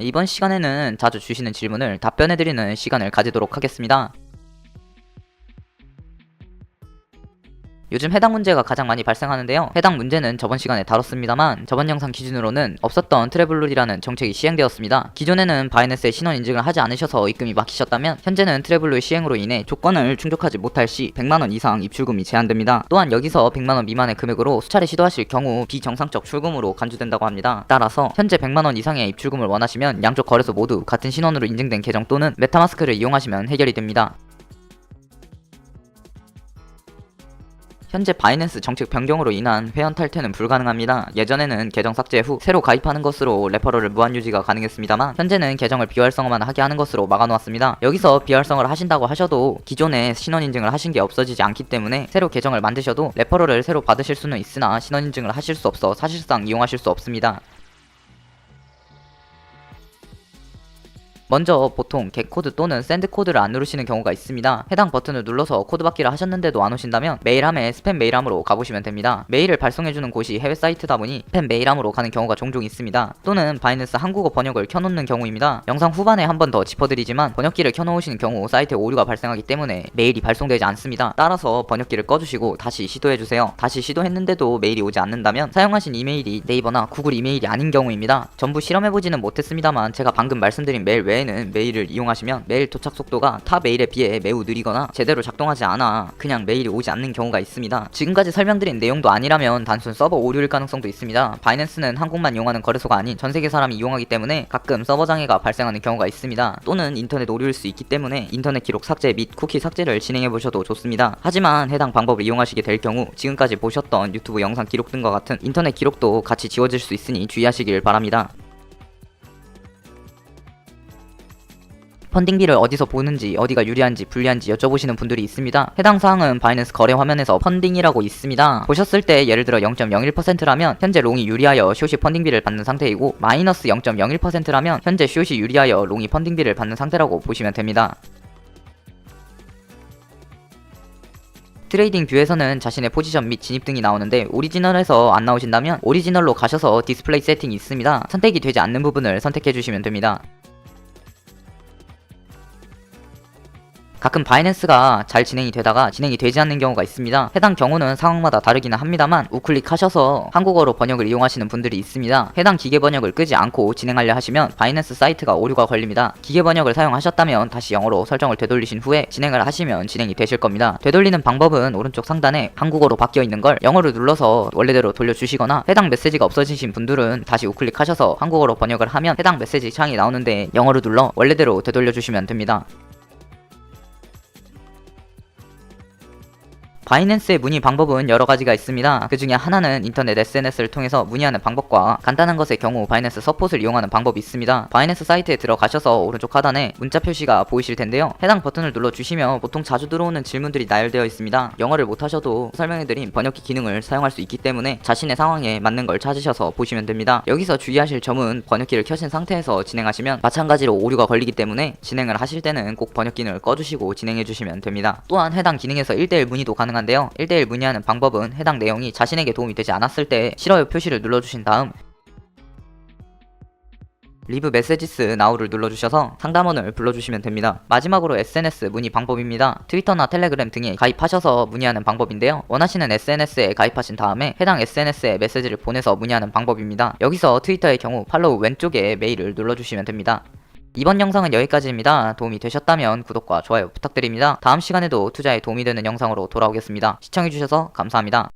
이번 시간에는 자주 주시는 질문을 답변해드리는 시간을 가지도록 하겠습니다. 요즘 해당 문제가 가장 많이 발생하는데요. 해당 문제는 저번 시간에 다뤘습니다만 저번 영상 기준으로는 없었던 트래블룰이라는 정책이 시행되었습니다. 기존에는 바이낸스의 신원 인증을 하지 않으셔서 입금이 막히셨다면 현재는 트래블룰 시행으로 인해 조건을 충족하지 못할 시 100만원 이상 입출금이 제한됩니다. 또한 여기서 100만원 미만의 금액으로 수차례 시도하실 경우 비정상적 출금으로 간주된다고 합니다. 따라서 현재 100만원 이상의 입출금을 원하시면 양쪽 거래소 모두 같은 신원으로 인증된 계정 또는 메타마스크를 이용하시면 해결이 됩니다. 현재 바이낸스 정책 변경으로 인한 회원 탈퇴는 불가능합니다. 예전에는 계정 삭제 후 새로 가입하는 것으로 레퍼럴을 무한 유지가 가능했습니다만 현재는 계정을 비활성화만 하게 하는 것으로 막아놓았습니다. 여기서 비활성화를 하신다고 하셔도 기존에 신원 인증을 하신 게 없어지지 않기 때문에 새로 계정을 만드셔도 레퍼럴을 새로 받으실 수는 있으나 신원 인증을 하실 수 없어 사실상 이용하실 수 없습니다. 먼저 보통 겟코드 또는 샌드코드를 안 누르시는 경우가 있습니다. 해당 버튼을 눌러서 코드 받기를 하셨는데도 안 오신다면 메일함에 스팸 메일함으로 가보시면 됩니다. 메일을 발송해주는 곳이 해외 사이트다 보니 스팸 메일함으로 가는 경우가 종종 있습니다. 또는 바이낸스 한국어 번역을 켜놓는 경우입니다. 영상 후반에 한 번 더 짚어드리지만 번역기를 켜놓으시는 경우 사이트에 오류가 발생하기 때문에 메일이 발송되지 않습니다. 따라서 번역기를 꺼주시고 다시 시도해주세요. 다시 시도했는데도 메일이 오지 않는다면 사용하신 이메일이 네이버나 구글 이메일이 아닌 경우입니다. 전부 실험해보지는 못했습니다만 제가 방금 말씀드린 메일 외에 외에는 메일을 이용하시면 메일 도착 속도가 타 메일에 비해 매우 느리거나 제대로 작동하지 않아 그냥 메일이 오지 않는 경우가 있습니다. 지금까지 설명드린 내용도 아니라면 단순 서버 오류일 가능성도 있습니다. 바이낸스는 한국만 이용하는 거래소가 아닌 전 세계 사람이 이용하기 때문에 가끔 서버 장애가 발생하는 경우가 있습니다. 또는 인터넷 오류일 수 있기 때문에 인터넷 기록 삭제 및 쿠키 삭제를 진행해 보셔도 좋습니다. 하지만 해당 방법을 이용하시게 될 경우 지금까지 보셨던 유튜브 영상 기록 등과 같은 인터넷 기록도 같이 지워질 수 있으니 주의하시길 바랍니다. 펀딩비를 어디서 보는지 어디가 유리한지 불리한지 여쭤보시는 분들이 있습니다. 해당 사항은 바이낸스 거래 화면에서 펀딩이라고 있습니다. 보셨을 때 예를 들어 0.01%라면 현재 롱이 유리하여 숏이 펀딩비를 받는 상태이고 마이너스 0.01%라면 현재 숏이 유리하여 롱이 펀딩비를 받는 상태라고 보시면 됩니다. 트레이딩 뷰에서는 자신의 포지션 및 진입 등이 나오는데 오리지널에서 안 나오신다면 오리지널로 가셔서 디스플레이 세팅이 있습니다. 선택이 되지 않는 부분을 선택해 주시면 됩니다. 가끔 바이낸스가 잘 진행이 되다가 진행이 되지 않는 경우가 있습니다. 해당 경우는 상황마다 다르기는 합니다만 우클릭 하셔서 한국어로 번역을 이용하시는 분들이 있습니다. 해당 기계 번역을 끄지 않고 진행하려 하시면 바이낸스 사이트가 오류가 걸립니다. 기계 번역을 사용하셨다면 다시 영어로 설정을 되돌리신 후에 진행을 하시면 진행이 되실 겁니다. 되돌리는 방법은 오른쪽 상단에 한국어로 바뀌어 있는 걸 영어를 눌러서 원래대로 돌려주시거나 해당 메시지가 없어지신 분들은 다시 우클릭하셔서 한국어로 번역을 하면 해당 메시지 창이 나오는데 영어로 눌러 원래대로 되돌려 주시면 됩니다. 바이낸스의 문의 방법은 여러 가지가 있습니다. 그 중에 하나는 인터넷 SNS를 통해서 문의하는 방법과 간단한 것의 경우 바이낸스 서폿을 이용하는 방법이 있습니다. 바이낸스 사이트에 들어가셔서 오른쪽 하단에 문자 표시가 보이실 텐데요. 해당 버튼을 눌러주시면 보통 자주 들어오는 질문들이 나열되어 있습니다. 영어를 못하셔도 설명해드린 번역기 기능을 사용할 수 있기 때문에 자신의 상황에 맞는 걸 찾으셔서 보시면 됩니다. 여기서 주의하실 점은 번역기를 켜신 상태에서 진행하시면 마찬가지로 오류가 걸리기 때문에 진행을 하실 때는 꼭 번역기능을 꺼주시고 진행해주시면 됩니다. 또한 해당 기능에서 1대1 문의도 가능한 가능한데요. 1대1 문의하는 방법은 해당 내용이 자신에게 도움이 되지 않았을 때 싫어요 표시를 눌러주신 다음 리브 메시지스 나우를 눌러주셔서 상담원을 불러주시면 됩니다. 마지막으로 SNS 문의 방법입니다. 트위터나 텔레그램 등에 가입하셔서 문의하는 방법인데요. 원하시는 SNS에 가입하신 다음에 해당 SNS에 메시지를 보내서 문의하는 방법입니다. 여기서 트위터의 경우 팔로우 왼쪽에 메일을 눌러주시면 됩니다. 이번 영상은 여기까지입니다. 도움이 되셨다면 구독과 좋아요 부탁드립니다. 다음 시간에도 투자에 도움이 되는 영상으로 돌아오겠습니다. 시청해주셔서 감사합니다.